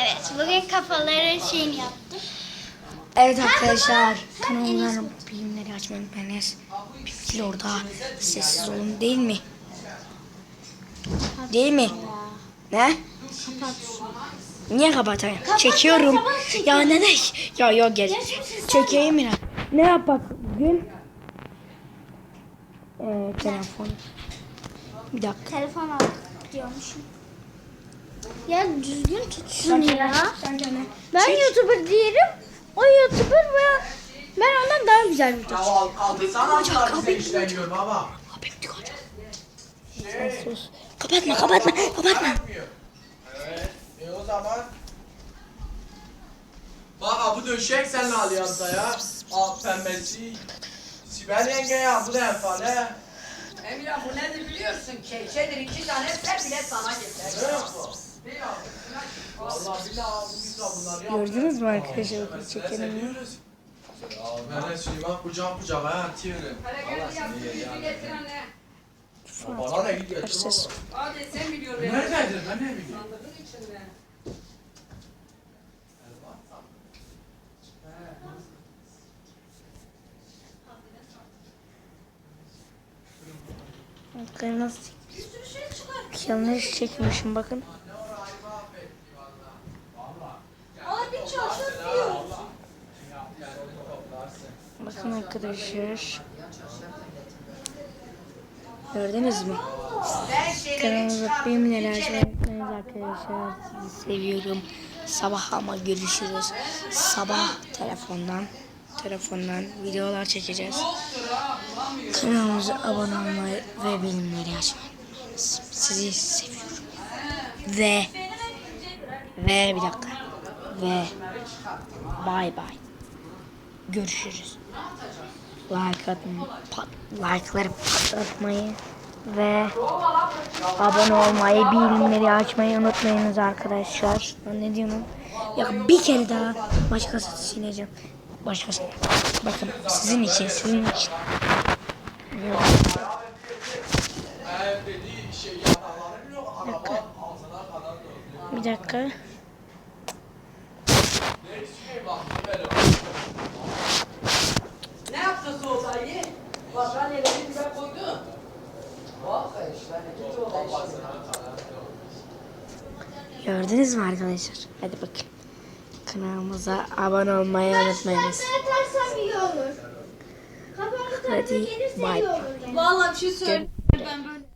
Evet, bugün kafaları şeyini yaptık. Evet arkadaşlar kanalımdan bilimleri açmayı unutmayınız. Bilgili orada sessiz olun değil mi? Değil mi? Ne? Kapat. Niye kapatayım? Çekiyorum. Ya ne ne? Ya yok gel. Çekeyim biraz. Ne yapak bugün? Ee, telefon. Bir dakika. Telefon aldık diyormuşum. Ya düzgün tut şunu ya. Sen. Ben Çek. YouTuber diyelim. O YouTuber ve ben ondan daha güzel video Ya al kaldıysan açlar bize işleniyor baba. Abi hocam. Sen sus. Kapatma kapatma kapatma. Evet. E o zaman. Bak bu döşek seninle alyansa ya. Al pembesi. Sibel yenge ya bu da efsane. Emirhan bu nedir biliyorsun ki? Şeydir iki tane ser bile sana getir. Ne yapalım? Gördünüz mü arkadaşlar? Getir anne. Bana da gidiyor. Ses. Hadi sen biliyorsun. Nerededir ben ne bileyim. Sandığın içinde. Nasıl Yanlış çekmişim bakın. Bakın arkadaşlar. Gördünüz mü? Kanalımıza benim neler yapmayınız arkadaşlar. Sizi seviyorum. Sabah ama görüşürüz. Sabah telefondan telefondan videolar çekeceğiz. Kanalımıza abone olmayı ve bilimleri açmayı. Sizi seviyorum. Ve ve bir dakika. Ve bay bay. Görüşürüz. Like atmayı, pat, like'ları patlatmayı ve abone olmayı, bildirimleri açmayı unutmayınız arkadaşlar. Ben ne diyorum? Ya bir kere daha başkası sileceğim. Başkası. Bakın sizin için, sizin için. Kadar doluyor. Bir dakika. Ne şey bak böyle. Ne yaptı soğudayı? Battaniyeleri bize koydu. Bak işte. iki odayı Gördünüz mü arkadaşlar? Hadi bakın. Kanalımıza abone olmayı unutmayınız. Hadi gelirse bay iyi bay. olur. Vallahi bir şey söyle. Gör-